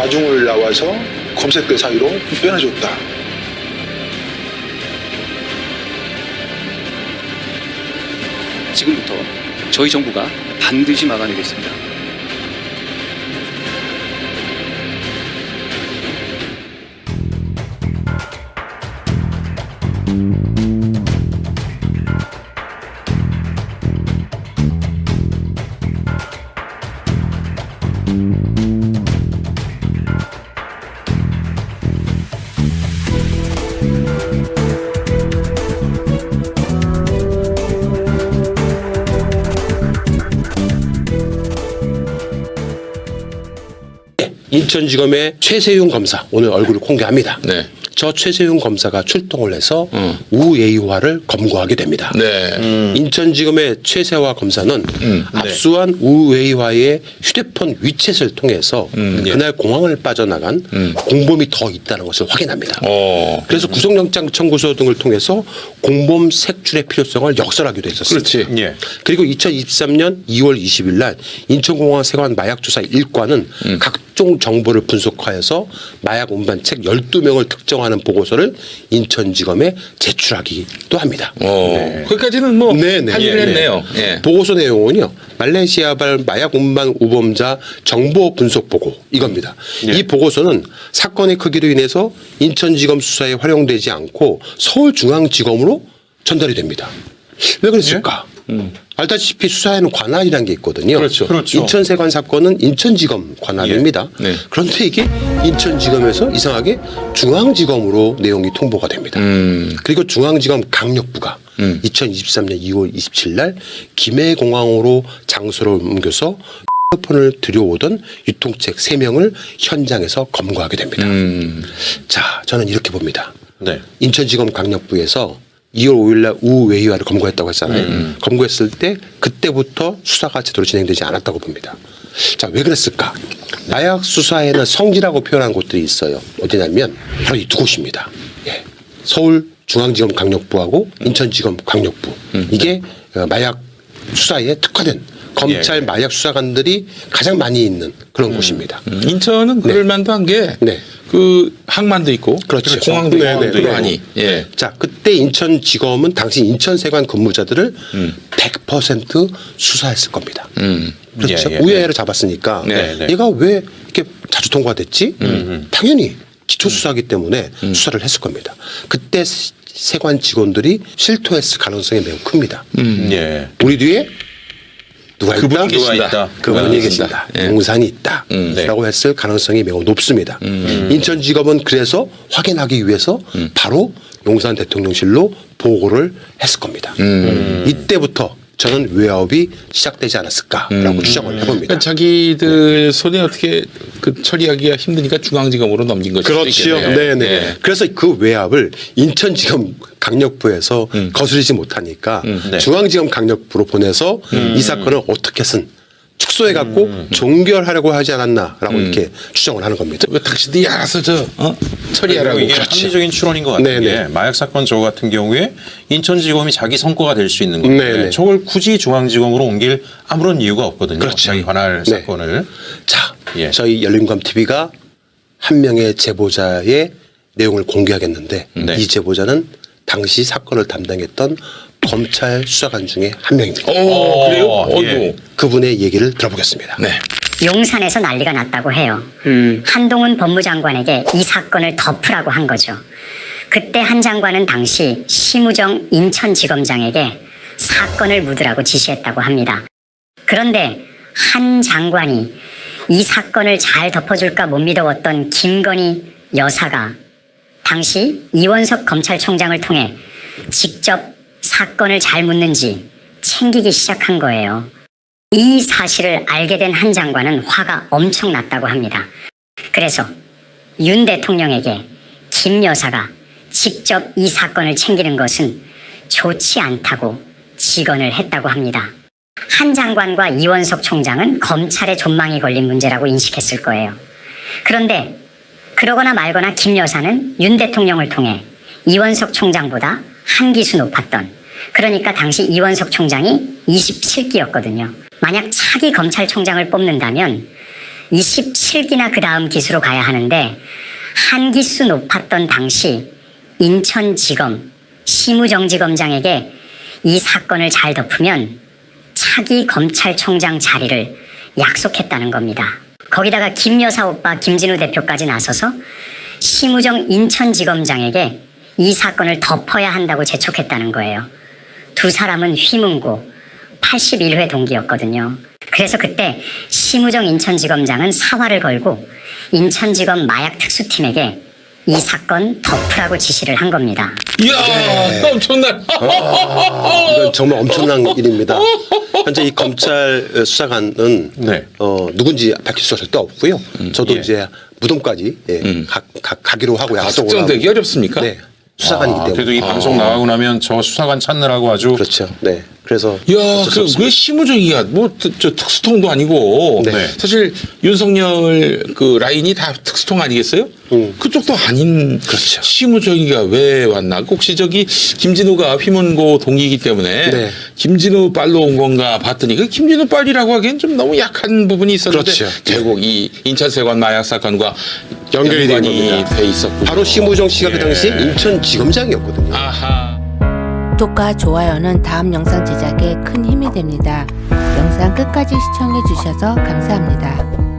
마중을 나와서 검색대 사이로 빼내줬다. 지금부터 저희 정부가 반드시 막아내겠습니다. 인천지검의 최세용 검사 오늘 얼굴을 공개합니다. 네. 저 최세용 검사가 출동을 해서 음. 우예의화를 검거하게 됩니다. 네. 인천지검의 최세화 검사는 음, 네. 압수한 우웨이와의 휴대폰 위챗을 통해서 음, 예. 그날 공항을 빠져나간 음. 공범이 더 있다는 것을 확인합니다. 어. 그래서 구속영장 청구서 등을 통해서 공범 색출의 필요성을 역설하기도 했었습니다. 그렇지. 예. 그리고 2023년 2월 20일 날 인천공항 세관 마약조사 1과는 음. 각종 정보를 분석하여서 마약 운반책 12명을 특정하는 보고서를 인천지검에 제출하기도 합니다. 어. 거기까지는 뭐 네, 네. 할 일을 예, 했네요. 예. 보고서 내용은요. 말레이시아발 마약 운반 우범자 정보 분석 보고 이겁니다. 예. 이 보고서는 사건의 크기로 인해서 인천지검 수사에 활용되지 않고 서울중앙지검으로 전달이 됩니다. 왜 그랬을까? 알다시피 수사에는 관할이라는 게 있거든요. 예? 그렇죠. 그렇죠. 인천세관 사건은 인천지검 관할입니다. 예. 네. 그런데 이게 인천지검에서 이상하게 중앙지검으로 내용이 통보가 됩니다. 음. 그리고 중앙지검 강력부가 음. 2023년 2월 27일 날 김해공항으로 장소를 옮겨서 폰을 들여오던 유통책 3명을 현장에서 검거하게 됩니다. 음. 자, 저는 이렇게 봅니다. 네. 인천지검 강력부에서 2월 5일 날 우회의화를 검거했다고 했잖아요. 음. 검거했을 때 그때부터 수사가 제대로 진행되지 않았다고 봅니다. 자, 왜 그랬을까? 마약 수사에는 성지라고 표현한 곳들이 있어요. 어디냐면 바로 이 두 곳입니다. 예. 서울 중앙지검 강력부하고 인천지검 강력부. 이게 어, 마약 수사에 특화된 검찰 예. 마약 수사관들이 가장 많이 있는 그런 곳입니다. 음. 인천은 그럴 만도 한게 그 네. 항만도 있고 그렇죠. 공항도 네, 있고 네, 네. 많이. 예. 자, 그때 인천지검은 당시 인천세관 근무자들을 음. 100% 수사했을 겁니다. 음. 그렇죠. 예, 예. 우회를 잡았으니까 네, 네. 얘가 왜 이렇게 자주 통과됐지? 음, 당연히 기초 수사기 때문에 수사를 했을 겁니다. 그때 세- 세관 직원들이 실토했을 가능성이 매우 큽니다. 예. 우리 뒤에 누가 있다? 그분이 계신다. 누가 있다. 그분이 음. 계신다. 예. 용산이 있다. 음. 네. 라고 했을 가능성이 매우 높습니다. 음. 인천지검은 그래서 확인하기 위해서 바로 용산 대통령실로 보고를 했을 겁니다. 음. 이때부터 저는 외화업이 시작되지 않았을까라고 추정을 해봅니다. 그러니까 자기들 손에 어떻게 그 처리하기가 힘드니까 중앙지검으로 넘긴 그렇죠. 있겠네요. 네네. 예. 그래서 그 외압을 인천지검 강력부에서 거스르지 못하니까 네. 중앙지검 강력부로 보내서 이 사건을 어떻게든 축소해 갖고 음. 종결하려고 하지 않았나라고 이렇게 추정을 하는 겁니다. 왜 당신들이 알아서 저 어? 처리하라고 이게 그렇지. 합리적인 추론인 것 같은 네네. 게 마약 사건 저 같은 경우에 인천지검이 자기 성과가 될 수 있는 건데 네네. 저걸 굳이 중앙지검으로 옮길 아무런 이유가 없거든요. 그렇죠. 자기 관할 네. 사건을. 자, 예. 저희 열린감 TV가 한 명의 제보자의 내용을 공개하겠는데 네. 이 제보자는 당시 사건을 담당했던 검찰 수사관 중에 한 명입니다. 오, 그래요? 어, 어이구. 예. 그분의 얘기를 들어보겠습니다. 네. 용산에서 난리가 났다고 해요. 한동훈 법무장관에게 이 사건을 덮으라고 한 거죠. 그때 한 장관은 당시 심우정 인천지검장에게 사건을 묻으라고 지시했다고 합니다. 그런데 한 장관이 이 사건을 잘 덮어줄까 못 믿어왔던 김건희 여사가 당시 이원석 검찰총장을 통해 직접 사건을 잘 묻는지 챙기기 시작한 거예요. 이 사실을 알게 된 한 장관은 화가 엄청 났다고 합니다. 그래서 윤 대통령에게 김 여사가 직접 이 사건을 챙기는 것은 좋지 않다고 직언을 했다고 합니다. 한 장관과 이원석 총장은 검찰의 존망이 걸린 문제라고 인식했을 거예요. 그런데 그러거나 말거나 김 여사는 윤 대통령을 통해 이원석 총장보다 한 기수 높았던 그러니까 당시 이원석 총장이 27기였거든요. 만약 차기 검찰총장을 뽑는다면 27기나 그 다음 기수로 가야 하는데 한 기수 높았던 당시 인천지검 심우정지검장에게 이 사건을 잘 덮으면 차기 검찰총장 자리를 약속했다는 겁니다. 거기다가 김 여사 오빠 김진우 대표까지 나서서 심우정 인천지검장에게 이 사건을 덮어야 한다고 재촉했다는 거예요. 두 사람은 휘문고 81회 동기였거든요. 그래서 그때 심우정 인천지검장은 사활을 걸고 인천지검 마약 특수팀에게 이 사건 덮으라고 지시를 한 겁니다. 이야, 엄청난. 이건 정말 엄청난 일입니다. 현재 이 검찰 수사관은 네. 어, 누군지 밝힐 수가 절대 없고요. 저도 예. 이제 무덤까지 예, 가, 가, 가기로 하고 약속을 하고. 특정되기 어렵습니까? 네, 수사관이기 아, 때문에. 그래도 이 방송 나가고 나면 저 수사관 찾느라고 아주 그렇죠. 네, 그래서 야, 어쩔 수 그, 없습니다. 왜 심우정이야? 뭐, 저, 저 특수통도 아니고. 네. 사실 윤석열 그 라인이 다 특수통 아니겠어요? 음. 그쪽도 아닌. 그렇죠. 심우정이가 왜 왔나? 혹시 저기 김진우가 휘문고 동기이기 때문에 네. 김진우 빨로 온 건가 봤더니 그 김진우 빨이라고 하기엔 좀 너무 약한 부분이 있었는데 그렇죠. 결국 이 인천세관 마약 사건과 연결이 된 연관이 겁니다. 돼 있었고. 바로 심우정 씨가 그 당시에 예. 인천지검장이었거든요. 아하. 구독과 좋아요는 다음 영상 제작에 큰 힘이 됩니다. 영상 끝까지 시청해 주셔서 감사합니다.